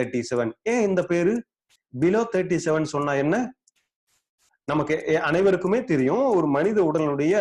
Thirty seven ஏன் இந்த பேரு? பிலோ தேர்ட்டி செவன் சொன்னா என்ன? நமக்கு அனைவருக்குமே தெரியும் ஒரு மனித உடலுடைய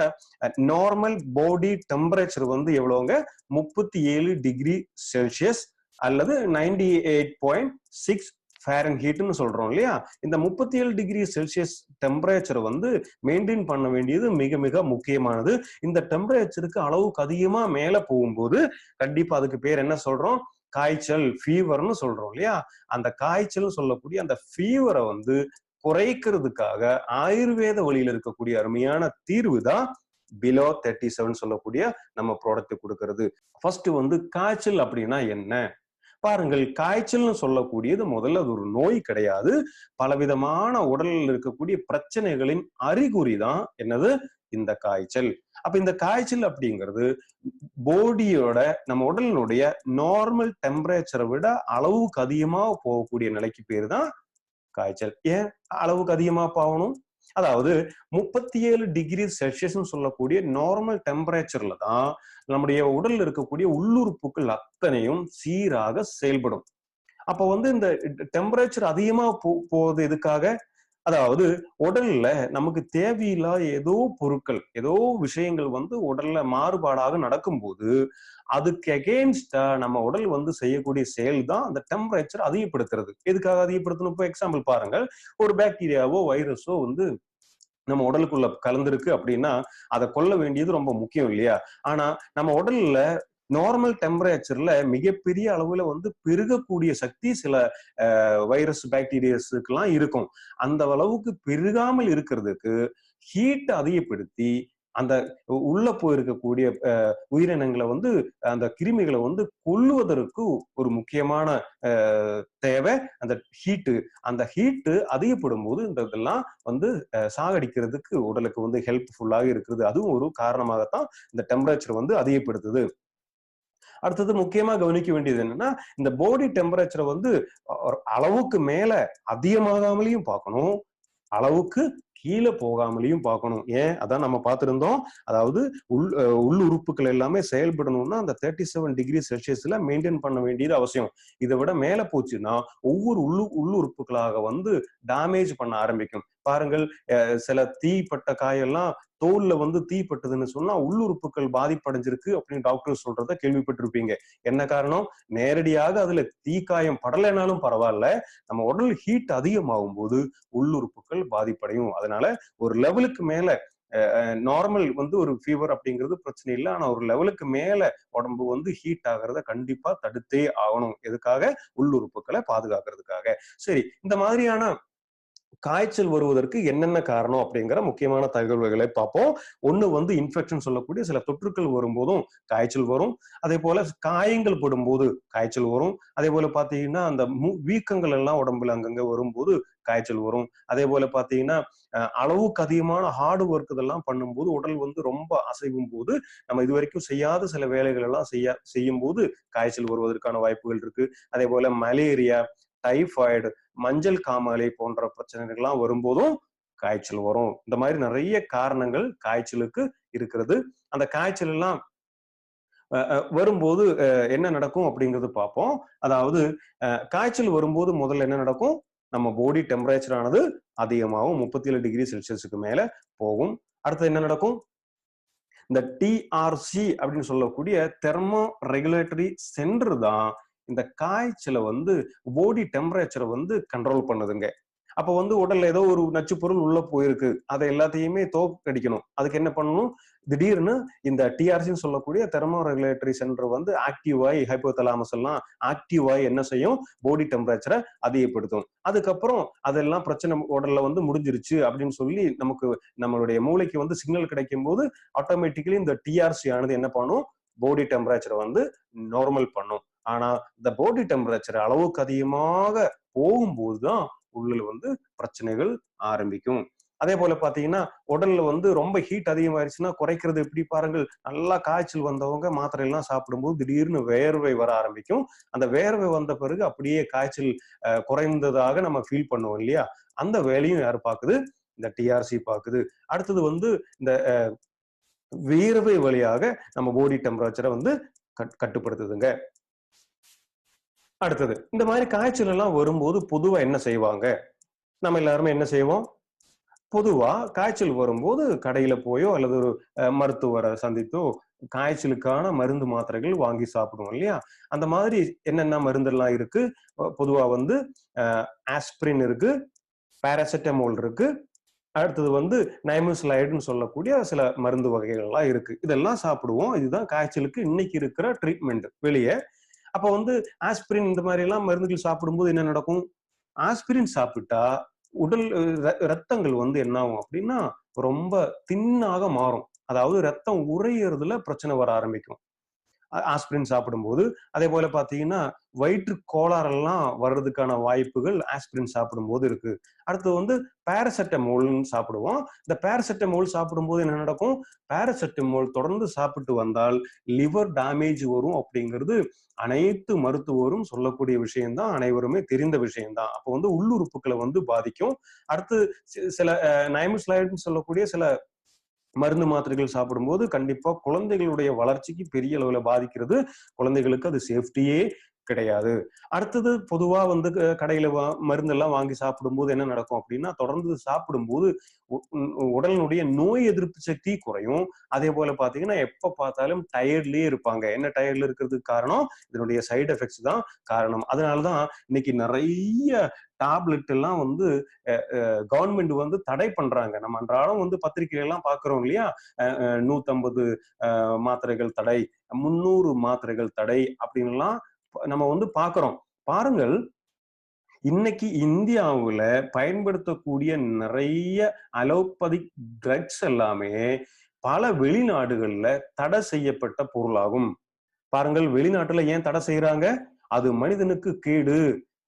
நார்மல் பாடி டெம்பரேச்சர் வந்து எவ்வளவுங்க? முப்பத்தி ஏழு டிகிரி செல்சியஸ் அல்லது நைன்டி எயிட் பாயிண்ட் சிக்ஸ் ஃபேரன் ஹீட்னு சொல்றோம் இல்லையா? இந்த முப்பத்தி ஏழு டிகிரி செல்சியஸ் டெம்பரேச்சர் வந்து மெயின்டைன் பண்ண வேண்டியது மிக மிக முக்கியமானது. இந்த டெம்பரேச்சருக்கு அளவுக்கு அதிகமா மேல போகும்போது கண்டிப்பா அதுக்கு பேர் என்ன சொல்றோம்? காய்ச்சல் ஃபீவர்னு சொல்றோம் இல்லையா? அந்த காய்ச்சல் சொல்லக்கூடிய அந்த ஃபீவரை வந்து குறைக்கிறதுக்காக ஆயுர்வேத வழியில் இருக்கக்கூடிய அருமையான தீர்வு தான் பிலோ தேர்ட்டி செவன் சொல்லக்கூடிய நம்ம ப்ராடக்ட் கொடுக்கறது. ஃபர்ஸ்ட் வந்து காய்ச்சல் அப்படின்னா என்ன? பாருங்கள் காய்ச்சல்னு சொல்லக்கூடியது முதல்ல அது ஒரு நோய் கிடையாது. பலவிதமான உடலில் இருக்கக்கூடிய பிரச்சனைகளின் அறிகுறி தான் என்னது? இந்த காய்ச்சல். அப்ப இந்த காய்ச்சல் அப்படிங்கிறது போடியோட நம்ம உடலினுடைய நார்மல் டெம்பரேச்சரை விட அளவுக்கு அதிகமா போகக்கூடிய நிலைக்கு பேர் தான் காய்ச்சல். ஏன்? அளவுக்கு அதிகமா போகணும்? அதாவது முப்பத்தி ஏழு டிகிரி செல்சியஸ்னு சொல்லக்கூடிய நார்மல் டெம்பரேச்சர்ல தான் நம்முடைய உடல்ல இருக்கக்கூடிய உள்ளுறுப்புகள் அத்தனையும் சீராக செயல்படும். அப்ப வந்து இந்த டெம்பரேச்சர் அதிகமா போ போகுது எதுக்காக? அதாவது உடல்ல நமக்கு தேவையில்லாத ஏதோ பொருட்கள் ஏதோ விஷயங்கள் வந்து உடல்ல மாறுபாடாக நடக்கும்போது அதுக்கு அகேன்ஸ்டா நம்ம உடல் வந்து செய்யக்கூடிய செயல் தான் அந்த டெம்பரேச்சர் அதிகப்படுத்துறது. எதுக்காக அதிகப்படுத்தணும்? இப்போ எக்ஸாம்பிள் பாருங்கள். ஒரு பாக்டீரியாவோ வைரஸோ வந்து நம்ம உடலுக்குள்ள கலந்துருக்கு அப்படின்னா அதை கொல்ல வேண்டியது ரொம்ப முக்கியம் இல்லையா? ஆனா நம்ம உடல்ல நார்மல் டெம்பரேச்சர்ல மிகப்பெரிய அளவுல வந்து பெருகக்கூடிய சக்தி சில வைரஸ் பாக்டீரியாஸுக்கெல்லாம் இருக்கும். அந்த அளவுக்கு பெருகாமல் இருக்கிறதுக்கு ஹீட் அதிகப்படுத்தி அந்த உள்ள போயிருக்கக்கூடிய அஹ், உயிரினங்களை வந்து அந்த கிருமிகளை வந்து கொல்லுவதற்கு ஒரு முக்கியமான அஹ், தேவை. அந்த ஹீட்டு அந்த ஹீட்டு அதிகப்படும் போது இந்த இதெல்லாம் வந்து சாகடிக்கிறதுக்கு உடலுக்கு வந்து ஹெல்ப்ஃபுல்லாக இருக்குது அதுவும் ஒரு காரணமாகத்தான் இந்த டெம்பரேச்சர் வந்து அதிகப்படுத்துது. அடுத்தது முக்கியமா கவனிக்க வேண்டியது என்னன்னா இந்த பாடி டெம்பரேச்சரை வந்து ஒரு அளவுக்கு மேல அதிகமாகாமலையும் பார்க்கணும். அளவுக்கு கீழே போகாமலையும் பார்க்கணும். ஏன்? அதான் நம்ம பார்த்துருந்தோம். அதாவது உள் உள் உறுப்புகள் எல்லாமே செயல்படணும்னா அந்த தேர்ட்டி செவன் டிகிரி செல்சியஸ்ல மெயின்டைன் பண்ண வேண்டியது அவசியம். இதை விட மேல போச்சுன்னா ஒவ்வொரு உள்ளு உள்ளுறுப்புகளாக வந்து டேமேஜ் பண்ண ஆரம்பிக்கும். பாருங்கள் சில தீப்பட்ட காயெல்லாம் தோல்ல வந்து தீப்பட்டதுன்னு சொன்னா உள்ளுறுப்புகள் பாதிப்படைஞ்சிருக்கு அப்படின்னு டாக்டர் சொல்றத கேள்விப்பட்டிருப்பீங்க. என்ன காரணம்? நேரடியாக அதுல தீக்காயம் படலைனாலும் பரவாயில்ல. நம்ம உடல் ஹீட் அதிகமாகும் போது உள்ளுறுப்புகள் பாதிப்படையும். அதனால ஒரு லெவலுக்கு மேல நார்மல் வந்து ஒரு ஃபீவர் அப்படிங்கிறது பிரச்சனை இல்லை. ஆனா ஒரு லெவலுக்கு மேல உடம்பு வந்து ஹீட் ஆகிறத கண்டிப்பா தடுத்தே ஆகணும். எதுக்காக? உள்ளுறுப்புகளை பாதுகாக்கிறதுக்காக. சரி இந்த மாதிரியான காய்ச்சல் வருவதற்கு என்னென்ன காரணம் அப்படிங்கிற முக்கியமான தகவல்களை பார்ப்போம். ஒண்ணு வந்து இன்ஃபெக்ஷன் சொல்லக்கூடிய சில தொற்றுக்கள் வரும்போதும் காய்ச்சல் வரும். அதே போல காயங்கள் படும்போது காய்ச்சல் வரும். அதே போல பாத்தீங்கன்னா அந்த வீக்கங்கள் எல்லாம் உடம்புல அங்கங்க வரும்போது காய்ச்சல் வரும். அதே போல பாத்தீங்கன்னா அளவுக்கு அதிகமான ஹார்டு ஒர்க் இதெல்லாம் பண்ணும்போது உடல் வந்து ரொம்ப அசைவும் போது நம்ம இது வரைக்கும் செய்யாத சில வேலைகள் எல்லாம் செய்ய செய்யும் போது காய்ச்சல் வருவதற்கான வாய்ப்புகள் இருக்கு. அதே போல மலேரியா டைஃபாய்டு மஞ்சள் காமாலை போன்ற பிரச்சனைகள்லாம் வரும்போதும் காய்ச்சல் வரும். இந்த மாதிரி நிறைய காரணங்கள் காய்ச்சலுக்கு இருக்கிறது. அந்த காய்ச்சல் எல்லாம் அஹ், வரும்போது அஹ், என்ன நடக்கும் அப்படிங்கிறது பார்ப்போம். அதாவது அஹ், காய்ச்சல் வரும்போது முதல்ல என்ன நடக்கும்? நம்ம பாடி டெம்பரேச்சர் ஆனது அதிகமாகும். முப்பத்தி ஏழு டிகிரி செல்சியஸுக்கு மேல போகும். அடுத்து என்ன நடக்கும்? இந்த டிஆர்சி அப்படின்னு சொல்லக்கூடிய தெர்மோ ரெகுலேட்டரி சென்டர் தான் இந்த காய்ச்சலை வந்து பாடி டெம்பரேச்சரை வந்து கண்ட்ரோல் பண்ணுதுங்க. அப்ப வந்து உடல்ல ஏதோ ஒரு நச்சு பொருள் உள்ள போயிருக்கு. அதை எல்லாத்தையுமே தோக்கடிக்கணும். அதுக்கு என்ன பண்ணணும்? திடீர்னு இந்த டிஆர்சின்னு சொல்லக்கூடிய தெர்மோ ரெகுலேட்டரி சென்டர் வந்து ஆக்டிவ் ஆகி ஹைப்போதலாமஸ் எல்லாம் ஆக்டிவ் ஆகி என்ன செய்யும்? பாடி டெம்பரேச்சரை அதிகப்படுத்தும். அதுக்கப்புறம் அதெல்லாம் பிரச்சனை உடல்ல வந்து முடிஞ்சிருச்சு அப்படின்னு சொல்லி நமக்கு நம்மளுடைய மூளைக்கு வந்து சிக்னல் கிடைக்கும் போது ஆட்டோமேட்டிக்கலி இந்த டிஆர்சி ஆனது என்ன பண்ணும்? பாடி டெம்பரேச்சரை வந்து நார்மல் பண்ணும். ஆனா இந்த பாடி டெம்பரேச்சர் அளவுக்கு அதிகமாக போகும்போது தான் உள்ள வந்து பிரச்சனைகள் ஆரம்பிக்கும். அதே போல பாத்தீங்கன்னா உடல்ல வந்து ரொம்ப ஹீட் அதிகமாயிருச்சுன்னா குறைக்கிறது எப்படி பாருங்கள்? நல்லா காய்ச்சல் வந்தவங்க மாத்திரை எல்லாம் சாப்பிடும்போது திடீர்னு வேர்வை வர ஆரம்பிக்கும். அந்த வேர்வை வந்த பிறகு அப்படியே காய்ச்சல் குறைந்ததாக நம்ம ஃபீல் பண்ணுவோம் இல்லையா? அந்த வேலையும் யார் பாக்குது? இந்த டிஆர்சி பாக்குது. அடுத்தது வந்து இந்த வியர்வை வழியாக நம்ம பாடி டெம்பரேச்சரை வந்து கட்- கட்டுப்படுத்துதுங்க. அடுத்தது. இந்த மாதிரி காய்ச்சல் எல்லாம் வரும்போது பொதுவா என்ன செய்வாங்க? நம்ம எல்லாருமே என்ன செய்வோம்? பொதுவா காய்ச்சல் வரும்போது கடையில போயோ அல்லது ஒரு மருத்துவரை சந்தித்தோ காய்ச்சலுக்கான மருந்து மாத்திரைகள் வாங்கி சாப்பிடுவோம் இல்லையா? அந்த மாதிரி என்னென்ன மருந்தெல்லாம் இருக்கு? பொதுவா வந்து ஆஸ்பிரின் இருக்கு பாராசெட்டமோல் இருக்கு அடுத்தது வந்து நைமஸ்லைடுன்னு சொல்லக்கூடிய சில மருந்து வகைகள்லாம் இருக்கு. இதெல்லாம் சாப்பிடுவோம். இதுதான் காய்ச்சலுக்கு இன்னைக்கு இருக்கிற ட்ரீட்மெண்ட். வெளியே அப்ப வந்து ஆஸ்பிரின் இந்த மாதிரி எல்லாம் மருந்துகள் சாப்பிடும்போது என்ன நடக்கும்? ஆஸ்பிரின் சாப்பிட்டா உடல் ர- ரத்தங்கள் வந்து என்ன ஆகும் அப்படின்னா ரொம்ப தின்னாக மாறும். அதாவது ரத்தம் உறையறதுல பிரச்சனை வர ஆரம்பிக்கும். ஆஸ்பிரின் சாப்பிடும்போது அதே போல பாத்தீங்கன்னா வயிற்று கோளாறெல்லாம் வர்றதுக்கான வாய்ப்புகள் ஆஸ்பிரின் சாப்பிடும்போது இருக்கு. அடுத்து வந்து பேரசெட்டமோல்னு சாப்பிடுவோம். இந்த பேரசெட்டமோல் சாப்பிடும்போது என்ன நடக்கும்? பேரசெட்டமோல் தொடர்ந்து சாப்பிட்டு வந்தால் லிவர் டேமேஜ் வரும் அப்படிங்கிறது அனைத்து மருத்துவரும் சொல்லக்கூடிய விஷயம்தான் அனைவருமே தெரிந்த விஷயம்தான். அப்போ வந்து உள்ளுறுப்புகளை வந்து பாதிக்கும். அடுத்து சில நைமஸ்லைடுன்னு சொல்லக்கூடிய சில மருந்து மாத்திரைகள் சாப்பிடும்போது கண்டிப்பா குழந்தைகளுடைய வளர்ச்சிக்கு பெரிய அளவுல பாதிக்கிறது. குழந்தைகளுக்கு அது சேஃப்டியே கிடையாது. அடுத்தது பொதுவா வந்து கடையில வா மருந்தெல்லாம் வாங்கி சாப்பிடும்போது என்ன நடக்கும் அப்படின்னா தொடர்ந்து சாப்பிடும்போது உ- உடலினுடைய நோய் எதிர்ப்பு சக்தி குறையும். அதே போல பாத்தீங்கன்னா எப்ப பார்த்தாலும் டயர்ட்லயே இருப்பாங்க. என்ன டயர்ட்ல இருக்கிறதுக்கு காரணம்? இதனுடைய சைடு எஃபெக்ட்ஸ் தான் காரணம். அதனாலதான் இன்னைக்கு நிறைய டேப்லெட் எல்லாம் வந்து கவர்மெண்ட் வந்து தடை பண்றாங்க. நம்ம அன்றாடம் வந்து பத்திரிகைகள் எல்லாம் பாக்குறோம் இல்லையா நூத்தம்பது மாத்திரைகள் தடை முன்னூறு மாத்திரைகள் தடை அப்படின்லாம் நம்ம வந்து பாக்குறோம் பாருங்கள் இன்னைக்கு இந்தியாவுல பயன்படுத்தக்கூடிய நிறைய அலோபதிக் ட்ரக்ஸ் எல்லாமே பல வெளிநாடுகள்ல தடை செய்யப்பட்ட பொருளாகும். பாருங்கள் வெளிநாட்டுல ஏன் தடை செய்யறாங்க அது மனிதனுக்கு கேடு.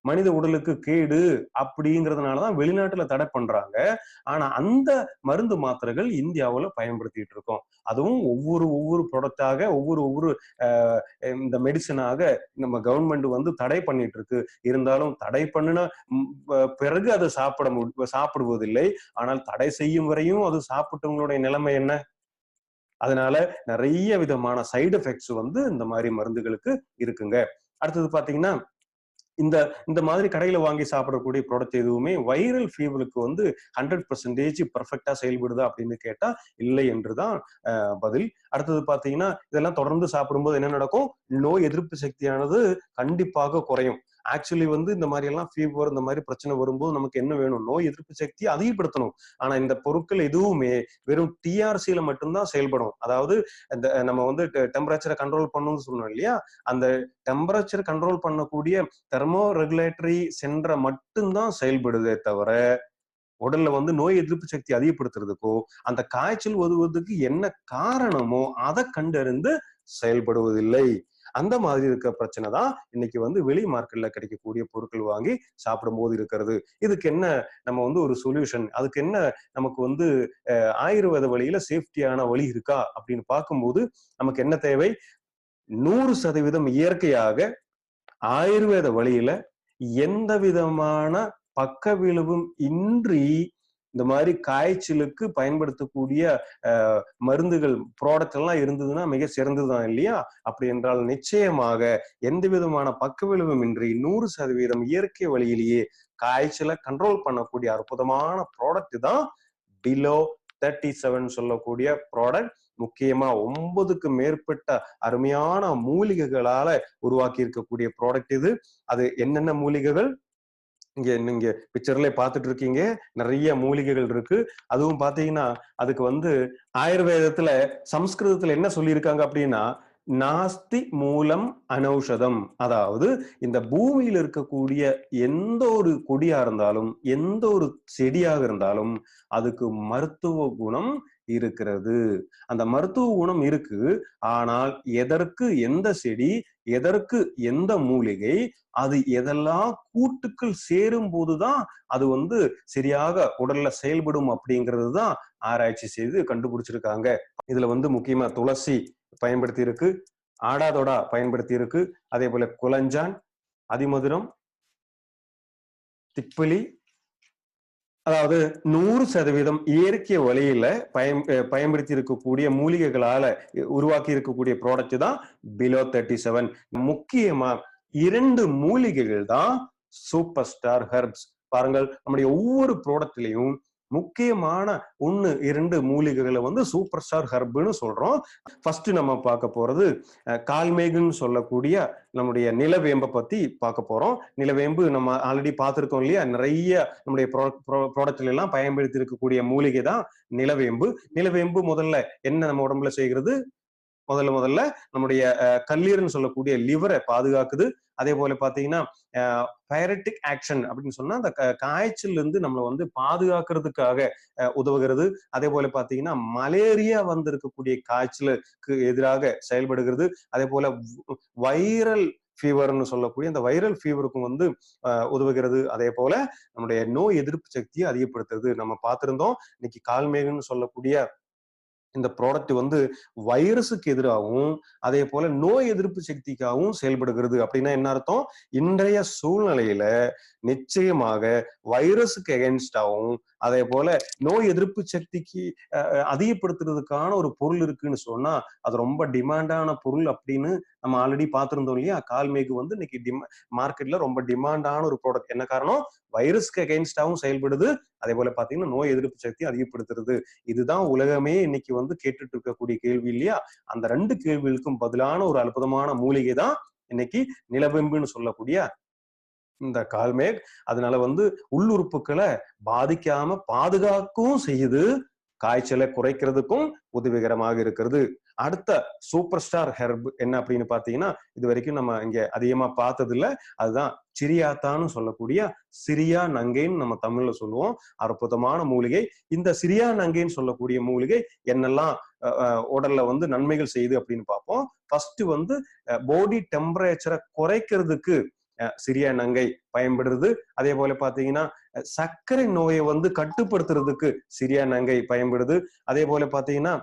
மனித உடலுக்கு கேடு அப்படிங்கிறதுனாலதான் வெளிநாட்டுல தடை பண்றாங்க. ஆனா அந்த மருந்து மாத்திரைகள் இந்தியாவில் பயன்படுத்திட்டு இருக்கோம். அதுவும் ஒவ்வொரு ஒவ்வொரு ப்ராடக்டாக ஒவ்வொரு ஒவ்வொரு இந்த மெடிசனாக நம்ம கவர்மெண்ட் வந்து தடை பண்ணிட்டு இருக்கு. இருந்தாலும் தடை பண்ணின ப- பிறகு அதை சாப்பிட மு- சாப்பிடுவதில்லை. ஆனால் தடை செய்யும் வரையும் அது சாப்பிட்டவங்களுடைய நிலைமை என்ன? அதனால நிறைய விதமான சைடு எஃபெக்ட்ஸ் வந்து இந்த மாதிரி மருந்துகளுக்கு இருக்குங்க. அடுத்தது பாத்தீங்கன்னா இந்த இந்த மாதிரி கடையில வாங்கி சாப்பிடக்கூடிய ப்ராடக்ட் எதுவுமே வைரல் ஃபீவருக்கு வந்து ஹண்ட்ரட் பர்சன்டேஜ் பர்ஃபெக்டா செயல்படுதா அப்படின்னு கேட்டா இல்லை என்றுதான் பதில். அடுத்தது பாத்தீங்கன்னா இதெல்லாம் தொடர்ந்து சாப்பிடும்போது என்ன நடக்கும்? நோய் எதிர்ப்பு சக்தியானது கண்டிப்பாக குறையும். ஆக்சுவலி வந்து இந்த மாதிரி எல்லாம் ஃபீவர் இந்த மாதிரி பிரச்சனை வரும்போது நமக்கு என்ன வேணும்? நோய் எதிர்ப்பு சக்தி அதிகப்படுத்தணும். ஆனா இந்த பொருட்கள் எதுவுமே வெறும் டிஆர்சியில மட்டும்தான் செயல்படும். அதாவது இந்த நம்ம வந்து டெம்பரேச்சரை கண்ட்ரோல் பண்ணணும்னு சொன்னோம் இல்லையா? அந்த டெம்பரேச்சர் கண்ட்ரோல் பண்ணக்கூடிய தெர்மோ ரெகுலேட்டரி சென்ற மட்டும்தான் செயல்படுதே தவிர உடல்ல வந்து நோய் எதிர்ப்பு சக்தி அதிகப்படுத்துறதுக்கோ அந்த காய்ச்சல் வருவதற்கு என்ன காரணமோ அதை கண்டறிந்து செயல்படுவதில்லை. அந்த மாதிரி இருக்க பிரச்சனை தான் இன்னைக்கு வந்து வெளி மார்க்கெட்ல கிடைக்கக்கூடிய பொருட்கள் வாங்கி சாப்பிடும் போது இருக்கிறது. இதுக்கு என்ன நம்ம வந்து ஒரு சொல்யூஷன் அதுக்கு என்ன நமக்கு வந்து ஆயுர்வேத வழியில சேஃப்டியான வழி இருக்கா? அப்படின்னு பார்க்கும்போது நமக்கு என்ன தேவை? நூறு சதவீதம் இயற்கையாக ஆயுர்வேத வழியில எந்த விதமான பக்க விழுவும் இன்றி இந்த மாதிரி காய்ச்சலுக்கு பயன்படுத்தக்கூடிய மருந்துகள் ப்ராடக்ட் எல்லாம் இருந்ததுன்னா மிக சிறந்ததுதான் இல்லையா? அப்படி என்றால் நிச்சயமாக எந்த விதமான பக்க விளைவுமின்றி நூறு சதவீதம் இயற்கை வழியிலேயே காய்ச்சலை கண்ட்ரோல் பண்ணக்கூடிய அற்புதமான ப்ராடக்ட் தான் பிலோ தேர்ட்டி செவன் சொல்லக்கூடிய ப்ராடக்ட் முக்கியமா ஒன்பதுக்கு மேற்பட்ட அருமையான மூலிகைகளால உருவாக்கி இருக்கக்கூடிய ப்ராடக்ட் இது. அது என்னென்ன மூலிகைகள்? இங்க நீங்க பிக்சர்ல பாத்துட்டு இருக்கீங்க நிறைய மூலிகைகள் இருக்கு. அதுவும் பாத்தீங்கன்னா அதுக்கு வந்து ஆயுர்வேதத்துல சம்ஸ்கிருதத்துல என்ன சொல்லியிருக்காங்க அப்படின்னா நாஸ்தி மூலம் அனௌஷதம் அதாவது இந்த பூமியில் இருக்கக்கூடிய எந்த ஒரு கொடியா இருந்தாலும் எந்த ஒரு செடியாக இருந்தாலும் அதுக்கு மருத்துவ குணம் இருக்கிறது. அந்த மருத்துவ குணம் இருக்கு. ஆனால் எதற்கு எந்த செடி எதற்கு எந்த மூலிகை அது எதெல்லாம் கூட்டுக்கள் சேரும் போதுதான் அது வந்து சரியாக உடல்ல செயல்படும் அப்படிங்கிறது தான் ஆராய்ச்சி செய்து கண்டுபிடிச்சிருக்காங்க. இதுல வந்து முக்கியமா துளசி பயன்படுத்தி இருக்கு ஆடாதொடா பயன்படுத்தி இருக்கு அதே போல குலஞ்சான் அதிமதுரம் திப்பிலி அதாவது நூறு சதவீதம் இயற்கை வழியில பயன் பயன்படுத்தி இருக்கக்கூடிய மூலிகைகளால உருவாக்கி இருக்கக்கூடிய ப்ராடக்ட் தான் பிலோ தேர்ட்டி செவன் முக்கியமா இரண்டு மூலிகைகள் தான் சூப்பர் ஸ்டார் ஹெர்ப்ஸ் பாருங்கள் நம்முடைய ஒவ்வொரு ப்ராடக்ட்லயும் முக்கியமான ஒன்னு இரண்டு மூலிகைகளை வந்து சூப்பர் ஸ்டார் ஹர்புன்னு சொல்றோம். ஃபர்ஸ்ட் நம்ம பார்க்க போறது அஹ், கால்மேகுன்னு சொல்லக்கூடிய நம்முடைய நிலவேம்பை பத்தி பார்க்க போறோம். நிலவேம்பு நம்ம ஆல்ரெடி பார்த்திருக்கோம் இல்லையா? நிறைய நம்முடைய ப்ராடக்ட்ல எல்லாம் பயன்படுத்தி இருக்கக்கூடிய மூலிகை தான் நிலவேம்பு. நிலவேம்பு முதல்ல என்ன நம்ம உடம்புல செய்கிறது? முதல்ல முதல்ல நம்முடைய அஹ், கல்லீரல்னு சொல்லக்கூடிய லிவரை பாதுகாக்குது. அதே போல பாத்தீங்கன்னா பைரட்டிக் ஆக்ஷன் அப்படின்னு சொன்னா அந்த க- இருந்து நம்மளை வந்து பாதுகாக்கிறதுக்காக உதவுகிறது. அதே போல பாத்தீங்கன்னா மலேரியா வந்திருக்கக்கூடிய காய்ச்சலுக்கு எதிராக செயல்படுகிறது. அதே போல வைரல் ஃபீவர்னு சொல்லக்கூடிய அந்த வைரல் ஃபீவருக்கும் வந்து உதவுகிறது. அதே போல நம்முடைய நோய் எதிர்ப்பு சக்தியை அதிகப்படுத்துறது நம்ம பார்த்திருந்தோம். இன்னைக்கு கால்மேகன்னு சொல்லக்கூடிய இந்த ப்ராடக்ட் வந்து வைரஸுக்கு எதிராகவும் அதே போல நோய் எதிர்ப்பு சக்திக்காகவும் செயல்படுகிறது அப்படின்னா என்ன அர்த்தம்? இன்றைய சூழ்நிலையில நிச்சயமாக வைரஸுக்கு எகென்ஸ்டாகவும் அதே போல நோய் எதிர்ப்பு சக்திக்கு அதிகப்படுத்துறதுக்கான ஒரு பொருள் இருக்குன்னு சொன்னா அது ரொம்ப டிமாண்டான பொருள் அப்படின்னு நம்ம ஆல்ரெடி பார்த்துருந்தோம் இல்லையா? கால்மேகு வந்து இன்னைக்கு டிமா மார்க்கெட்ல ரொம்ப டிமாண்டான ஒரு ப்ராடக்ட் என்ன காரணம்? வைரஸ்க்கு அகைன்ஸ்டாகவும் செயல்படுது. அதே போல பாத்தீங்கன்னா நோய் எதிர்ப்பு சக்தி அதிகப்படுத்துறது. இதுதான் உலகமே இன்னைக்கு வந்து கேட்டுட்டு இருக்கக்கூடிய கேள்வி இல்லையா? அந்த ரெண்டு கேள்விகளுக்கும் பதிலான ஒரு அற்புதமான மூலிகை தான் இன்னைக்கு நிலவெம்புன்னு சொல்லக்கூடிய இந்த கால்மேக். அதனால வந்து உள்ளுறுப்புகளை பாதிக்காம பாதுகாக்கவும் செய்யுது. காய்ச்சலை குறைக்கிறதுக்கும் உதவிகரமாக இருக்கிறது. அடுத்த சூப்பர் ஸ்டார் ஹெர்ப் என்ன அப்படின்னு பாத்தீங்கன்னா இது வரைக்கும் நம்ம இங்க அதிகமா பார்த்தது இல்ல அதுதான் சிரியாத்தான்னு சொல்லக்கூடிய சிரியா நங்கைன்னு நம்ம தமிழ்ல சொல்லுவோம். அற்புதமான மூலிகை. இந்த சிரியா நங்கைன்னு சொல்லக்கூடிய மூலிகை என்னெல்லாம் உடல்ல வந்து நன்மைகள் செய்யுது அப்படின்னு பார்ப்போம். ஃபர்ஸ்ட் வந்து பாடி டெம்பரேச்சரை குறைக்கிறதுக்கு சிறிய சிரியா நங்கை பயன்படுது. அதே போல பாத்தீங்கன்னா சர்க்கரை நோயை வந்து கட்டுப்படுத்துறதுக்கு சிரியா நங்கை பயன்படுது. அதே போல பாத்தீங்கன்னா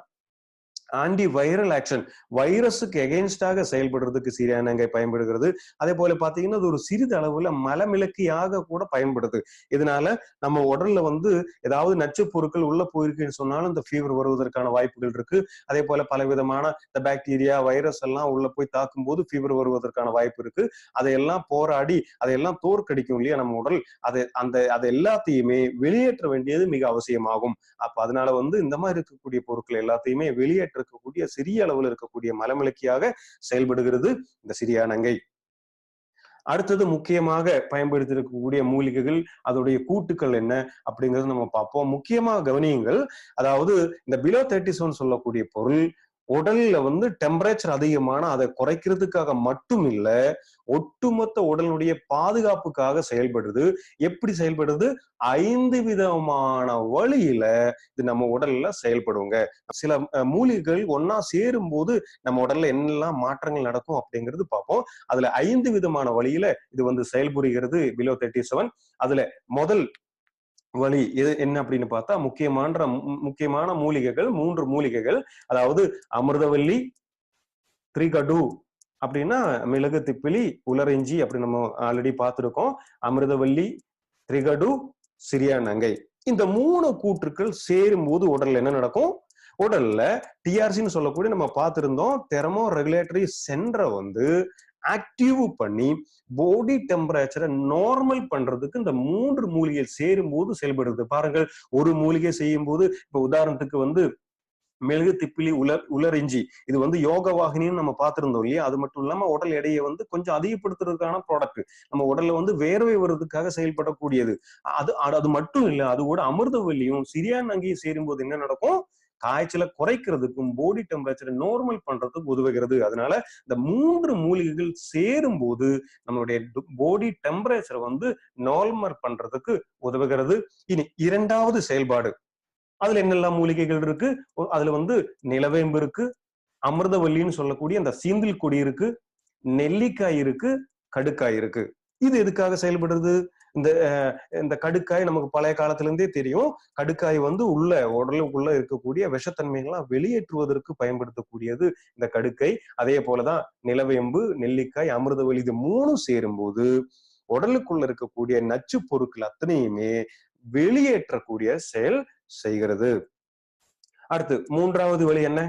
ஆன்டி வைரல் ஆக்ஷன் வைரஸுக்கு எகெயின்ஸ்டாக செயல்படுறதுக்கு சிரியானங்கை பயன்படுகிறது. அதே போல பாத்தீங்கன்னா அது ஒரு சிறிது அளவுல மலமிளக்கியாக கூட பயன்படுது. இதனால நம்ம உடல்ல வந்து ஏதாவது நச்சு பொருட்கள் உள்ள போயிருக்குன்னு சொன்னாலும் இந்த ஃபீவர் வருவதற்கான வாய்ப்புகள் இருக்கு. அதே போல பல விதமான இந்த பாக்டீரியா வைரஸ் எல்லாம் உள்ள போய் தாக்கும் போது ஃபீவர் வருவதற்கான வாய்ப்பு இருக்கு. அதையெல்லாம் போராடி அதையெல்லாம் தோற்கடிக்கும் இல்லையா நம்ம உடல். அதை அந்த அதை எல்லாத்தையுமே வெளியேற்ற வேண்டியது மிக அவசியமாகும். அப்ப அதனால வந்து இந்த மாதிரி இருக்கக்கூடிய பொருட்கள் எல்லாத்தையுமே வெளியேற்ற இருக்கக்கூடிய சிறிய அளவில் இருக்கக்கூடிய மலமிளக்கியாக செயல்படுகிறது இந்த சிறியானங்கை அடுத்தது முக்கியமாக பயன்படுத்தி இருக்கக்கூடிய மூலிகைகள் அதோடைய கூட்டுக்கள் என்ன அப்படிங்கறது நம்ம பார்ப்போம். முக்கியமாக கவனியுங்கள் அதாவது இந்த பிலோ தேர்ட்டி சொல்லக்கூடிய பொருள் உடல்ல வந்து டெம்பரேச்சர் அதிகமான அதை குறைக்கிறதுக்காக மட்டும் இல்ல ஒட்டுமொத்த உடலுடைய பாதுகாப்புக்காக செயல்படுது. எப்படி செயல்படுது? ஐந்து விதமான வழியில இது நம்ம உடல்ல செயல்படுங்க. சில மூலிகைகள் ஒன்னா சேரும் போது நம்ம உடல்ல என்னெல்லாம் மாற்றங்கள் நடக்கும் அப்படிங்கிறது பார்ப்போம். அதுல ஐந்து விதமான வழியில இது வந்து செயல்புரிகிறது. பிலோ தேர்ட்டி செவன் அதுல முதல் வழி எது என்ன அப்படின்னு பார்த்தா முக்கியமான முக்கியமான மூலிகைகள் மூன்று மூலிகைகள் அதாவது அமிர்தவல்லி த்ரிகடு அப்படின்னா மிளகு திப்பிலி உலரிஞ்சி அப்படி நம்ம ஆல்ரெடி பார்த்திருக்கோம். அமிர்தவல்லி த்ரிகடு சிரியா நங்கை. இந்த மூணு கூற்றுக்கள் சேரும் போது உடல்ல என்ன நடக்கும்? உடல்ல டிஆர்சின்னு சொல்லக்கூடிய நம்ம பார்த்திருந்தோம். தெர்மோ ரெகுலேட்டரி சென்டரை வந்து ஆக்டிவ் பண்ணி பாடி டெம்பரேச்சரை நார்மல் பண்றதுக்கு இந்த மூன்று மூலிகைகள் சேரும் போது செயல்படுது. பாருங்கள் ஒரு மூலிகை செய்யும் போது இப்ப உதாரணத்துக்கு வந்து மெழுகு திப்பிலி உலர் உலரிஞ்சி இது வந்து யோக வாகினின்னு நம்ம பார்த்திருந்தோம் இல்லையா? அது மட்டும் இல்லாம உடல் எடையை வந்து கொஞ்சம் அதிகப்படுத்துறதுக்கான ப்ராடக்ட் நம்ம உடல்ல வந்து வேர்வை வருவதற்காக செயல்படக்கூடியது. அது அது- அது மட்டும் இல்ல அது கூட அமிர்தவல்லியும் சிரியான் அங்கேயும் சேரும் போது என்ன நடக்கும்? காய்ச்சலை குறைக்கிறதுக்கும் பாடி டெம்பரேச்சரை நார்மல் பண்றதுக்கு உதவுகிறது. அதனால இந்த மூன்று மூலிகைகள் சேரும் போது நம்மளுடைய பாடி டெம்பரேச்சரை வந்து நார்மல் பண்றதுக்கு உதவுகிறது. இனி இரண்டாவது செயல்பாடு. அதுல என்னெல்லாம் மூலிகைகள் இருக்கு? அதுல வந்து நிலவேம்பு இருக்கு அமிர்தவல்லின்னு சொல்லக்கூடிய அந்த சீந்தில் கொடி இருக்கு நெல்லிக்காய் இருக்கு கடுக்காய் இருக்கு. இது எதுக்காக செயல்படுறது இந்த அஹ், இந்த கடுக்காய் நமக்கு பழைய காலத்துல இருந்தே தெரியும். கடுக்காய் வந்து உள்ள உடலுக்குள்ள இருக்கக்கூடிய விஷத்தன்மைகள்லாம் வெளியேற்றுவதற்கு பயன்படுத்தக்கூடியது இந்த கடுக்கை. அதே போலதான் நிலவேம்பு நெல்லிக்காய் அமிர்தவெளி இது மூணும் சேரும்போது உடலுக்குள்ள இருக்கக்கூடிய நச்சு பொருட்கள் அத்தனையுமே வெளியேற்றக்கூடிய செயல் செய்கிறது. அடுத்து மூன்றாவது வழி என்ன?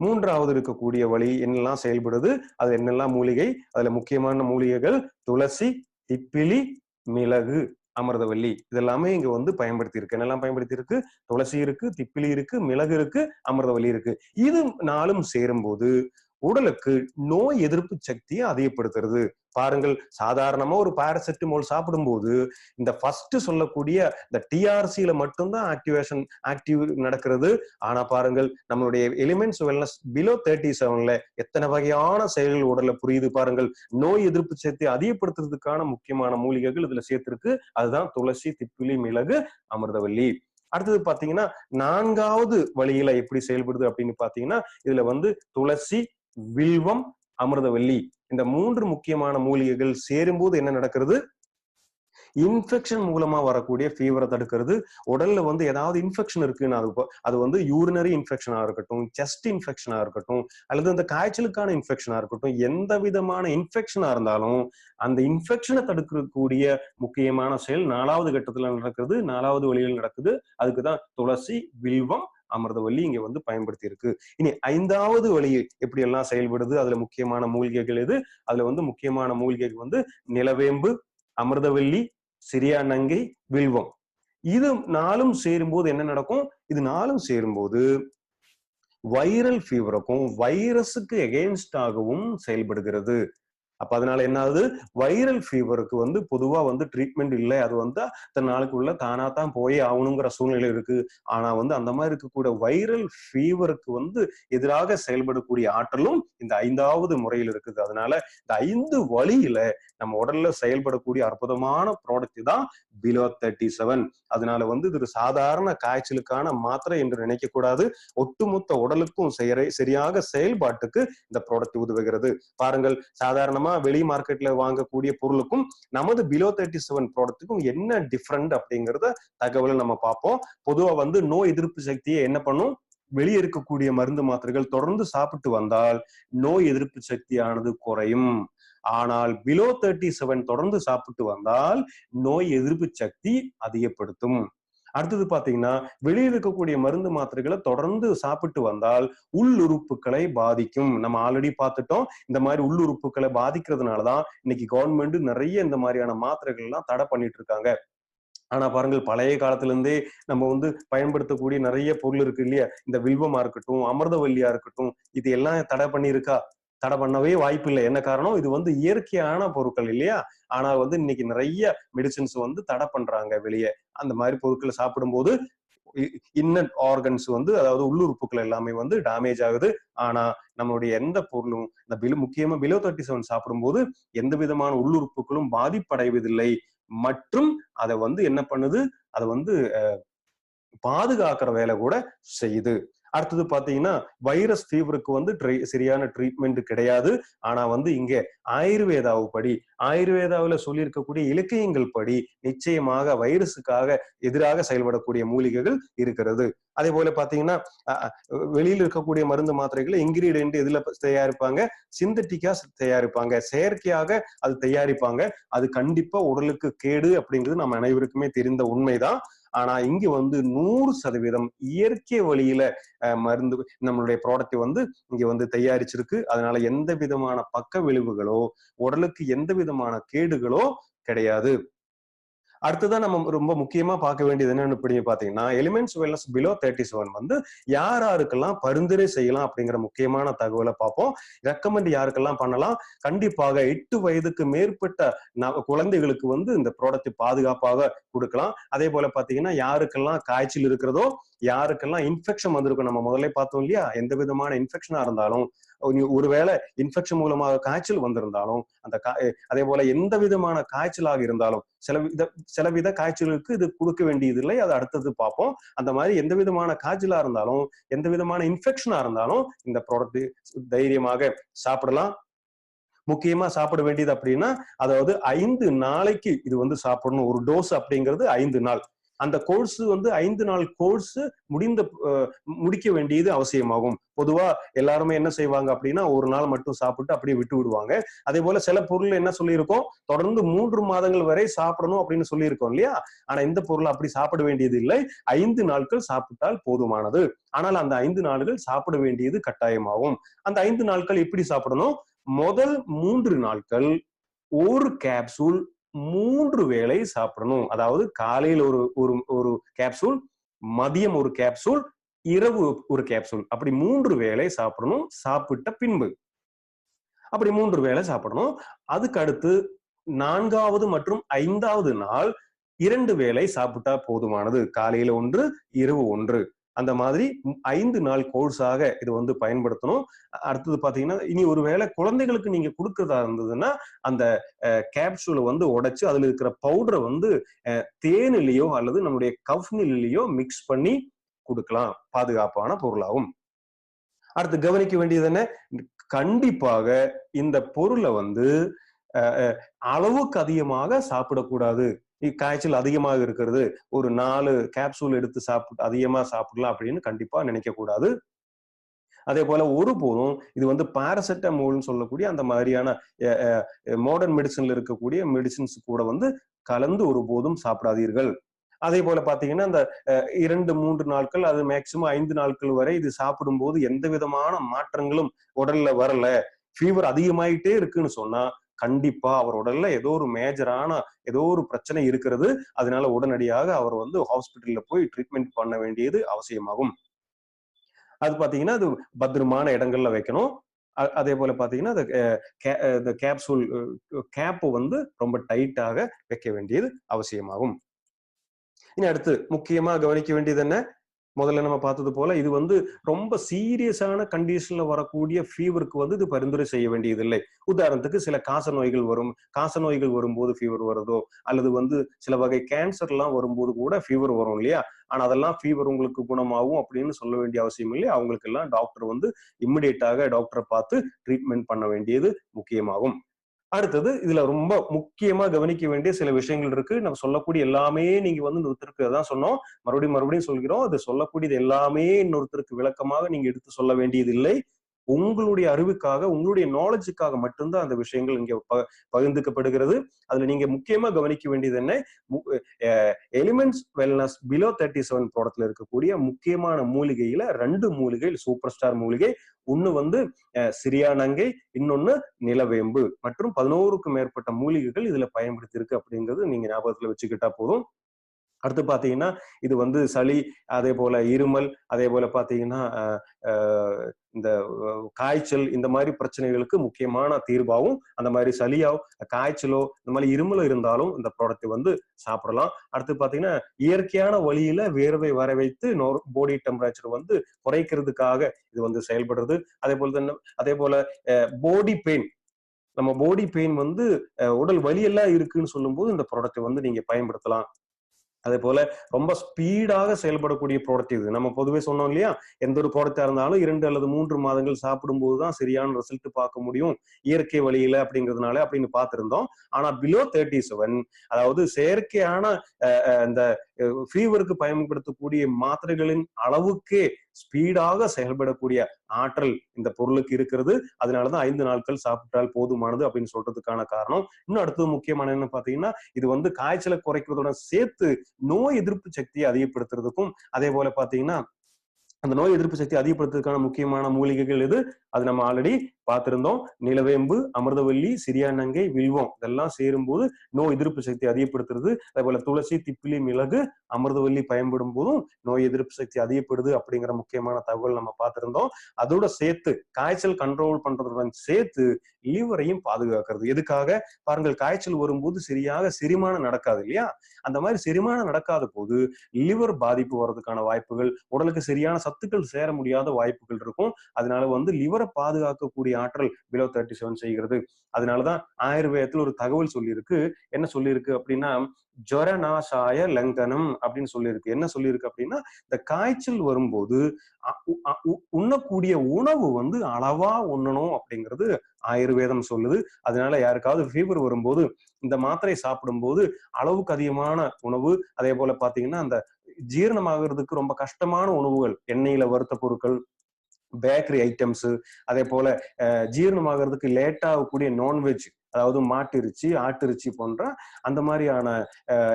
மூன்றாவது இருக்கக்கூடிய வழி என்னெல்லாம் செயல்படுது? அது என்னெல்லாம் மூலிகை? அதுல முக்கியமான மூலிகைகள் துளசி திப்பிலி மிளகு அமிர்தவல்லி இதெல்லாமே இங்க வந்து பயன்படுத்தி இருக்கு என்னெல்லாம் பயன்படுத்தி இருக்கு துளசி இருக்கு திப்பிலி இருக்கு மிளகு இருக்கு அமிர்தவல்லி இருக்கு. இது நாளும் சேரும்போது உடலுக்கு நோய் எதிர்ப்பு சக்தியை அதிகப்படுத்துறது. பாருங்கள் சாதாரணமா ஒரு பாராசெட்டமால் சாப்பிடும்போது இந்த ஃபர்ஸ்ட் சொல்லக்கூடிய இந்த டிஆர்சியில மட்டும்தான் ஆக்டிவேஷன் ஆக்டிவ் நடக்கிறது. ஆனா பாருங்கள் நம்மளுடைய எலிமெண்ட்ஸ் வெல்னஸ் பிலோ தேர்ட்டி செவன்ல எத்தனை வகையான செயல்கள் உடல்ல புரியுது பாருங்கள். நோய் எதிர்ப்பு சக்தியை அதிகப்படுத்துறதுக்கான முக்கியமான மூலிகைகள் இதுல சேர்த்திருக்கு. அதுதான் துளசி திப்பிலி மிளகு அமிர்தவல்லி அடுத்தது பாத்தீங்கன்னா நான்காவது வழியில எப்படி செயல்படுது அப்படின்னு பாத்தீங்கன்னா இதுல வந்து துளசி வில்வம் அமிர்தவல்லி இந்த மூன்று முக்கியமான மூலிகைகள் சேரும்போது என்ன நடக்கிறது? இன்ஃபெக்ஷன் மூலமா வரக்கூடிய ஃபீவரை தடுக்கிறது. உடல்ல வந்து ஏதாவது இன்ஃபெக்ஷன் இருக்குன்னு அது அது வந்து யூரினரி இன்ஃபெக்ஷனா இருக்கட்டும் செஸ்ட் இன்ஃபெக்ஷனா இருக்கட்டும் அல்லது அந்த காய்ச்சலுக்கான இன்ஃபெக்ஷனா இருக்கட்டும் எந்த விதமான இன்ஃபெக்ஷனா இருந்தாலும் அந்த இன்ஃபெக்ஷனை தடுக்கக்கூடிய முக்கியமான செயல் நாலாவது கட்டத்துல நடக்கிறது நாலாவது வழியில் நடக்குது. அதுக்கு தான் துளசி வில்வம் அமிர்தவல்லி இங்க வந்து பயன்படுத்தி இருக்கு இனி ஐந்தாவது வழி எப்படி எல்லாம் செயல்படுது? அதுல முக்கியமான மூலிகைகள் எது? அதுல வந்து முக்கியமான மூலிகைகள் வந்து நிலவேம்பு அமிர்தவல்லி சிரியா நங்கை வில்வம். இது நாளும் சேரும்போது என்ன நடக்கும்? இது நாளும் சேரும்போது வைரல் ஃபீவருக்கும் வைரஸுக்கு எகெயின்ஸ்டாகவும் செயல்படுகிறது. அப்ப அதனால என்ன ஆகுது? வைரல் ஃபீவருக்கு வந்து பொதுவா வந்து ட்ரீட்மெண்ட் இல்லை. அது வந்து அத்தனை நாளுக்குள்ள தானா தான் போய் ஆகணுங்கிற சூழ்நிலை இருக்கு. ஆனா வந்து அந்த மாதிரி இருக்கக்கூடிய வைரல் ஃபீவருக்கு வந்து எதிராக செயல்படக்கூடிய ஆற்றலும் இந்த ஐந்தாவது முறையில் இருக்குது. அதனால இந்த ஐந்து வழியில நம்ம உடல்ல செயல்படக்கூடிய அற்புதமான ப்ராடக்ட் தான் பிலோ தேர்ட்டி செவன் அதனால வந்து இது ஒரு சாதாரண காய்ச்சலுக்கான மாத்திரை என்று நினைக்க கூடாது ஒட்டுமொத்த உடலுக்கும் சரியாக செயல்பாட்டுக்கு இந்த ப்ராடக்ட் உதவுகிறது. பாருங்கள் சாதாரணமா வெளி மார்க்கெட்ல வாங்கக்கூடிய பொருளுக்கும் நமது பிலோ தேர்ட்டி செவன் ப்ராடக்ட்டுக்கும் என்ன டிஃப்ரெண்ட் அப்படிங்கறத தகவலை நம்ம பார்ப்போம். பொதுவா வந்து நோய் எதிர்ப்பு சக்தியை என்ன பண்ணும்? வெளியே இருக்கக்கூடிய மருந்து மாத்திரைகள் தொடர்ந்து சாப்பிட்டு வந்தால் நோய் எதிர்ப்பு சக்தியானது குறையும். ஆனால் பிலோ தேர்ட்டி செவன் தொடர்ந்து சாப்பிட்டு வந்தால் நோய் எதிர்ப்பு சக்தி அதிகப்படுத்தும். அடுத்தது பாத்தீங்கன்னா வெளியில் இருக்கக்கூடிய மருந்து மாத்திரைகளை தொடர்ந்து சாப்பிட்டு வந்தால் உள்ளுறுப்புகளை பாதிக்கும். நம்ம ஆல்ரெடி பார்த்துட்டோம். இந்த மாதிரி உள்ளுறுப்புகளை பாதிக்கிறதுனாலதான் இன்னைக்கு கவர்மெண்ட் நிறைய இந்த மாதிரியான மாத்திரைகள் எல்லாம் தடை பண்ணிட்டு இருக்காங்க. ஆனா பாருங்கள் பழைய காலத்துல இருந்தே நம்ம வந்து பயன்படுத்தக்கூடிய நிறைய பொருள் இருக்கு இல்லையா? இந்த வில்வமா இருக்கட்டும் அமிர்தவல்லியா இருக்கட்டும் இது எல்லாம் தடை பண்ணியிருக்கா? தடை பண்ணவே வாய்ப்பு இல்லை என்ன காரணம்? இது வந்து இயற்கையான பொருட்கள் இல்லையா? ஆனா வந்து இன்னைக்கு நிறைய மெடிசின்ஸ் வந்து தடை பண்றாங்க வெளியே. அந்த மாதிரி பொருட்களை சாப்பிடும்போது இன்னட் ஆர்கன்ஸ் வந்து அதாவது உள்ளுறுப்புகள் எல்லாமே வந்து டேமேஜ் ஆகுது. ஆனா நம்மளுடைய எந்த பொருளும் இந்த பிலோ முக்கியமா பிலோ தேர்ட்டி செவன் சாப்பிடும்போது எந்த விதமான உள்ளுறுப்புகளும் பாதிப்படைவதில்லை. மற்றும் அதை வந்து என்ன பண்ணுது? அதை வந்து பாதுகாக்கிற வேலை கூட செய்யுது. அடுத்தது பாத்தீங்கன்னா வைரஸ் ஃபீவருக்கு வந்து ட்ரை- சரியான ட்ரீட்மெண்ட் கிடையாது. ஆனா வந்து இங்க ஆயுர்வேதாவு படி ஆயுர்வேதாவுல சொல்லியிருக்கக்கூடிய இலக்கியங்கள் படி நிச்சயமாக வைரஸுக்காக எதிராக செயல்படக்கூடிய மூலிகைகள் இருக்கிறது. அதே போல பாத்தீங்கன்னா அஹ், வெளியில இருக்கக்கூடிய மருந்து மாத்திரைகளை இன்கிரீடியன்ட் எதுல தயாரிப்பாங்க சிந்தட்டிக்கா தயாரிப்பாங்க செயற்கையாக அது தயாரிப்பாங்க. அது கண்டிப்பா உடலுக்கு கேடு அப்படிங்கிறது நம்ம அனைவருக்குமே தெரிந்த உண்மைதான். ஆனா இங்க வந்து நூறு சதவீதம் இயற்கை வழியில மருந்து நம்மளுடைய ப்ராடக்ட் வந்து இங்க வந்து தயாரிச்சிருக்கு. அதனால எந்த விதமான பக்க விளைவுகளோ உடலுக்கு எந்த விதமான கேடுகளோ கிடையாது. அடுத்ததான் நம்ம ரொம்ப முக்கியமா பார்க்க வேண்டியது என்னன்னு இப்படி பாத்தீங்கன்னா Elements Wellness below thirty seven வந்து யார் யாருக்கெல்லாம் பரிந்துரை செய்யலாம் அப்படிங்கிற முக்கியமான தகவலை பார்ப்போம். ரெக்கமெண்ட் யாருக்கெல்லாம் பண்ணலாம்? கண்டிப்பாக எட்டு வயதுக்கு மேற்பட்ட குழந்தைகளுக்கு வந்து இந்த ப்ராடக்ட் பாதுகாப்பாக கொடுக்கலாம். அதே போல பாத்தீங்கன்னா யாருக்கெல்லாம் காய்ச்சல் இருக்கிறதோ யாருக்கெல்லாம் இன்ஃபெக்ஷன் வந்திருக்கும் நம்ம முதல்ல பார்த்தோம் இல்லையா? எந்த விதமான இன்ஃபெக்ஷனா இருந்தாலும் ஒருவேளை இன்ஃபெக்ஷன் மூலமாக காய்ச்சல் வந்திருந்தாலும் அந்த அதே போல எந்த விதமான காய்ச்சலாக இருந்தாலும் சில வித சில வித காய்ச்சலுக்கு இது கொடுக்க வேண்டியது இல்லை அது அடுத்தது பார்ப்போம். அந்த மாதிரி எந்த விதமான காய்ச்சலா இருந்தாலும் எந்த விதமான இன்ஃபெக்ஷனா இருந்தாலும் இந்த ப்ராடக்ட் தைரியமாக சாப்பிடலாம். முக்கியமா சாப்பிட வேண்டியது அப்படின்னா அதாவது ஐந்து நாளைக்கு இது வந்து சாப்பிடணும். ஒரு டோஸ் அப்படிங்கிறது ஐந்து நாள். அந்த கோர்ஸ் வந்து ஐந்து நாள் கோர்ஸ் முடிந்த முடிக்க வேண்டியது அவசியமாகும். பொதுவா எல்லாருமே என்ன செய்வாங்க அப்படின்னா ஒரு நாள் மட்டும் சாப்பிட்டு அப்படியே விட்டு விடுவாங்க. அதே போல சில பொருள் என்ன சொல்லியிருக்கோம்? தொடர்ந்து மூன்று மாதங்கள் வரை சாப்பிடணும் அப்படின்னு சொல்லியிருக்கோம் இல்லையா? ஆனா இந்த பொருள் அப்படி சாப்பிட வேண்டியது இல்லை. ஐந்து நாட்கள் சாப்பிட்டால் போதுமானது. ஆனால் அந்த ஐந்து நாட்கள் சாப்பிட வேண்டியது கட்டாயமாகும். அந்த ஐந்து நாட்கள் எப்படி சாப்பிடணும்? முதல் மூன்று நாட்கள் ஒரு கேப்சூல் மூன்று வேளை சாப்பிடணும். அதாவது காலையில் ஒரு ஒரு ஒரு கேப்சூல் மதியம் ஒரு கேப்சூல் இரவு ஒரு கேப்சூல் அப்படி மூன்று வேளை சாப்பிடணும். சாப்பிட்ட பின்பு. அப்படி மூன்று வேளை சாப்பிடணும். அதுக்கு அடுத்து நான்காவது மற்றும் ஐந்தாவது நாள் இரண்டு வேளை சாப்பிட்டா போதுமானது. காலையில ஒன்று இரவு ஒன்று. அந்த மாதிரி ஐந்து நாள் கோர்ஸாக இது வந்து பயன்படுத்தணும். அடுத்தது பாத்தீங்கன்னா இனி ஒருவேளை குழந்தைகளுக்கு நீங்க கொடுக்கறதா இருந்ததுன்னா அந்த கேப்சூலை வந்து உடைச்சு அதுல இருக்கிற பவுடரை வந்து அஹ், தேனிலேயோ அல்லது நம்முடைய கஃப்னிலேயோ மிக்ஸ் பண்ணி கொடுக்கலாம். பாதுகாப்பான பொருளாகும். அடுத்து கவனிக்க வேண்டியது என்ன? கண்டிப்பாக இந்த பொருளை வந்து அஹ், அளவுக்கு அதிகமாக சாப்பிடக்கூடாது. காய்ச்சல் அதிகமாக இருக்கிறது. ஒரு நாலு கேப்சூல் எடுத்து சாப்பிட்டு அதிகமா சாப்பிடலாம் அப்படின்னு கண்டிப்பா நினைக்கக்கூடாது. அதே போல ஒருபோதும் இது வந்து பாராசெட்டமோல்னு சொல்லக்கூடிய அந்த மாதிரியான மாடர்ன் மெடிசன்ல இருக்கக்கூடிய மெடிசின்ஸ் கூட வந்து கலந்து ஒருபோதும் சாப்பிடாதீர்கள். அதே போல பாத்தீங்கன்னா அந்த இரண்டு மூன்று நாட்கள் அது மேக்சிமம் ஐந்து நாட்கள் வரை இது சாப்பிடும்போது எந்த விதமான மாற்றங்களும் உடல்ல வரல. ஃபீவர் அதிகமாயிட்டே இருக்குன்னு சொன்னா கண்டிப்பா அவர் உடல்ல ஏதோ ஒரு மேஜரான ஏதோ ஒரு பிரச்சனை இருக்கிறது. அதனால உடனடியாக அவர் வந்து ஹாஸ்பிட்டல்ல போய் ட்ரீட்மெண்ட் பண்ண வேண்டியது அவசியமாகும். அது பாத்தீங்கன்னா அது பத்திரமான இடங்கள்ல வைக்கணும். அதே போல பாத்தீங்கன்னா அது கே- இந்த கேப்சூல் கேப் வந்து ரொம்ப டைட்டாக வைக்க வேண்டியது அவசியமாகும். இனி அடுத்து முக்கியமா கவனிக்க வேண்டியது என்ன? முதல்ல நம்ம பார்த்தது போல இது வந்து ரொம்ப சீரியஸான கண்டிஷன்ல வரக்கூடிய ஃபீவருக்கு வந்து இது பரிந்துரை செய்ய வேண்டியதில்லை. உதாரணத்துக்கு சில காச நோய்கள் வரும். காச நோய்கள் வரும்போது ஃபீவர் வருதோ? அல்லது வந்து சில வகை கேன்சர் எல்லாம் வரும்போது கூட ஃபீவர் வரும் இல்லையா? ஆனா அதெல்லாம் ஃபீவர் உங்களுக்கு குணமாகும் அப்படின்னு சொல்ல வேண்டிய அவசியம் இல்லை அவங்களுக்கு எல்லாம் டாக்டர் வந்து இம்மிடியேட்டாக டாக்டரை பார்த்து ட்ரீட்மெண்ட் பண்ண வேண்டியது முக்கியமாகும். அடுத்தது இதுல ரொம்ப முக்கியமா கவனிக்க வேண்டிய சில விஷயங்கள் இருக்கு. நம்ம சொல்லக்கூடிய எல்லாமே நீங்க வந்து இன்னொருத்தருக்கு அதான் சொன்னோம். மறுபடியும் மறுபடியும் சொல்கிறோம். அது சொல்லக்கூடியது எல்லாமே இன்னொருத்தருக்கு விளக்கமாக நீங்க எடுத்து சொல்ல வேண்டியது இல்லை உங்களுடைய அறிவுக்காக உங்களுடைய நாலேஜுக்காக மட்டும்தான் அந்த விஷயங்கள் இங்க பகிர்ந்துக்கப்படுகிறது. அதுல நீங்க முக்கியமா கவனிக்க வேண்டியது என்ன? Elements Wellness below thirty seven ப்ராடக்ட்ல இருக்கக்கூடிய முக்கியமான மூலிகையில ரெண்டு மூலிகை சூப்பர் ஸ்டார் மூலிகை. ஒண்ணு வந்து அஹ், சிறியானங்கை இன்னொன்னு நிலவேம்பு. மற்றும் பதினோருக்கும் மேற்பட்ட மூலிகைகள் இதுல பயன்படுத்தி இருக்கு அப்படிங்கிறது நீங்க ஞாபகத்துல வச்சுக்கிட்டா போதும். அடுத்து பாத்தீங்கன்னா இது வந்து சளி அதே போல இருமல் அதே போல பாத்தீங்கன்னா இந்த காய்ச்சல் இந்த மாதிரி பிரச்சனைகளுக்கு முக்கியமான தீர்வாகவும் அந்த மாதிரி சளியோ காய்ச்சலோ இந்த மாதிரி இருமலோ இருந்தாலும் இந்த ப்ராடக்ட் வந்து சாப்பிடலாம். அடுத்து பாத்தீங்கன்னா இயற்கையான வழியில வேர்வை வர வைத்து பாடி டெம்பரேச்சர் வந்து குறைக்கிறதுக்காக இது வந்து செயல்படுறது அதே போல தான் அதே போல பாடி பெயின் நம்ம பாடி பெயின் வந்து உடல் வலி எல்லாம் இருக்குன்னு சொல்லும்போது இந்த ப்ராடக்ட் வந்து நீங்க பயன்படுத்தலாம். அதே போல ரொம்ப ஸ்பீடாக செயல்படக்கூடிய ப்ராடக்ட் இது. நம்ம பொதுவே சொன்னோம் இல்லையா? எந்த ஒரு ப்ராடக்டா இருந்தாலும் இரண்டு அல்லது மூன்று மாதங்கள் சாப்பிடும்போது தான் சரியான ரிசல்ட் பார்க்க முடியும். இயற்கை வழியில அப்படிங்கிறதுனால அப்படின்னு பார்த்திருந்தோம். ஆனா பிலோ தேர்ட்டி செவன் அதாவது செயற்கையான அஹ், இந்த ஃபீவருக்கு பயன்படுத்தக்கூடிய மாத்திரைகளின் அளவுக்கே ஸ்பீடாக செயல்படக்கூடிய ஆற்றல் இந்த பொருளுக்கு இருக்கிறது. அதனாலதான் ஐந்து நாட்கள் சாப்பிட்டால் போதுமானது அப்படின்னு சொல்றதுக்கான காரணம். இன்னும் அடுத்தது முக்கியமான என்ன பாத்தீங்கன்னா இது வந்து காய்ச்சலை குறைக்கிறதுடன் சேர்த்து நோய் எதிர்ப்பு சக்தியை அதிகப்படுத்துறதுக்கும் அதே போல பாத்தீங்கன்னா அந்த நோய் எதிர்ப்பு சக்தி அதிகப்படுத்துறதுக்கான முக்கியமான மூலிகைகள் எது? அது நம்ம ஆல்ரெடி பார்த்திருந்தோம். நிலவேம்பு அமிர்தவல்லி சிறியானங்கை வில்வம். இதெல்லாம் சேரும்போது நோய் எதிர்ப்பு சக்தி அதிகப்படுத்துறது. அதே போல துளசி திப்பிலி மிளகு அமிர்தவல்லி பயன்படும் போதும் நோய் எதிர்ப்பு சக்தி அதிகப்படுது அப்படிங்கிற முக்கியமான தகவல் நம்ம பார்த்திருந்தோம். அதோட சேர்த்து காய்ச்சல் கண்ட்ரோல் பண்றதுடன் சேர்த்து லிவரையும் பாதுகாக்கிறது. எதுக்காக? பாருங்கள் காய்ச்சல் வரும்போது சரியாக செரிமானம் நடக்காது இல்லையா? அந்த மாதிரி செரிமானம் நடக்காத போது லிவர் பாதிப்பு வர்றதுக்கான வாய்ப்புகள் உடலுக்கு சரியான சத்துக்கள் சேர முடியாத வாய்ப்புகள் இருக்கும். அதனால வந்து லிவரை பாதுகாக்கக்கூடிய ஆற்றல் பிலோ தேர்ட்டி செவன் செய்கிறது. அதனாலதான் ஆயுர்வேதத்துல ஒரு தகவல் சொல்லியிருக்கு. என்ன சொல்லியிருக்கு அப்படின்னா ஜொரநாசாய லங்கனம் அப்படின்னு சொல்லியிருக்கு. என்ன சொல்லியிருக்கு அப்படின்னா இந்த காய்ச்சல் வரும்போது அ- உ- உ- உண்ணக்கூடிய உணவு வந்து அளவா உண்ணணும் அப்படிங்கிறது ஆயுர்வேதம் சொல்லுது. அதனால யாருக்காவது ஃபீவர் வரும்போது இந்த மாத்திரை சாப்பிடும்போது அளவுக்கு அதிகமான உணவு அதே போல பாத்தீங்கன்னா அந்த ஜீரணமாகிறதுக்கு ரொம்ப கஷ்டமான உணவுகள். எண்ணெயில வறுத்த பொருட்கள் பேக்கரி ஐட்டம்ஸ் அதே போல அஹ், ஜீரணமாகிறதுக்கு லேட் ஆகக்கூடிய நான்வெஜ் அதாவது மாட்டிறைச்சி ஆட்டிறைச்சி போன்ற அந்த மாதிரியான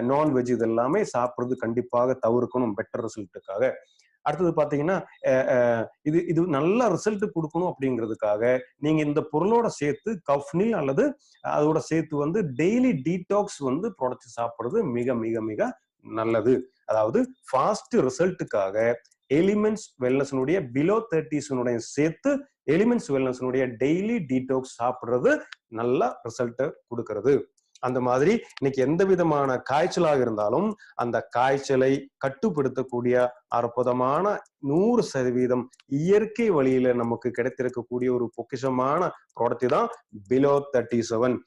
நான்வெஜ் இது எல்லாமே சாப்பிடுறது கண்டிப்பாக தவிர்க்கணும் பெட்டர் ரிசல்ட்டுக்காக அடுத்தது பாத்தீங்கன்னா அஹ், அஹ், இது இது நல்ல ரிசல்ட் கொடுக்கணும் அப்படிங்கிறதுக்காக நீங்க இந்த பொருளோட சேர்த்து கஃப்னில் அல்லது அதோட சேர்த்து வந்து டெய்லி டீடாக்ஸ் வந்து ப்ராடக்ட் சாப்பிடுறது மிக மிக மிக நல்லது. அதாவது ஃபாஸ்ட் ரிசல்ட்டுக்காக எலிமெண்ட்ஸ் வெல்னஸ்னுடைய பிலோ தேர்ட்டிஸ்னுடைய சேர்த்து எலிமெண்ட்ஸ் வெல்னஸ்னுடைய டெய்லி டீடாக்ஸ் சாப்பிடுறது நல்ல ரிசல்ட்டை கொடுக்கறது. அந்த மாதிரி இன்னைக்கு எந்த விதமான காய்ச்சலாக இருந்தாலும் அந்த காய்ச்சலை கட்டுப்படுத்தக்கூடிய அற்புதமான நூறு சதவீதம் இயற்கை வழியில நமக்கு கிடைத்திருக்கக்கூடிய ஒரு பொக்கிஷமான ப்ராடக்ட் தான் பிலோ தேர்ட்டி செவன்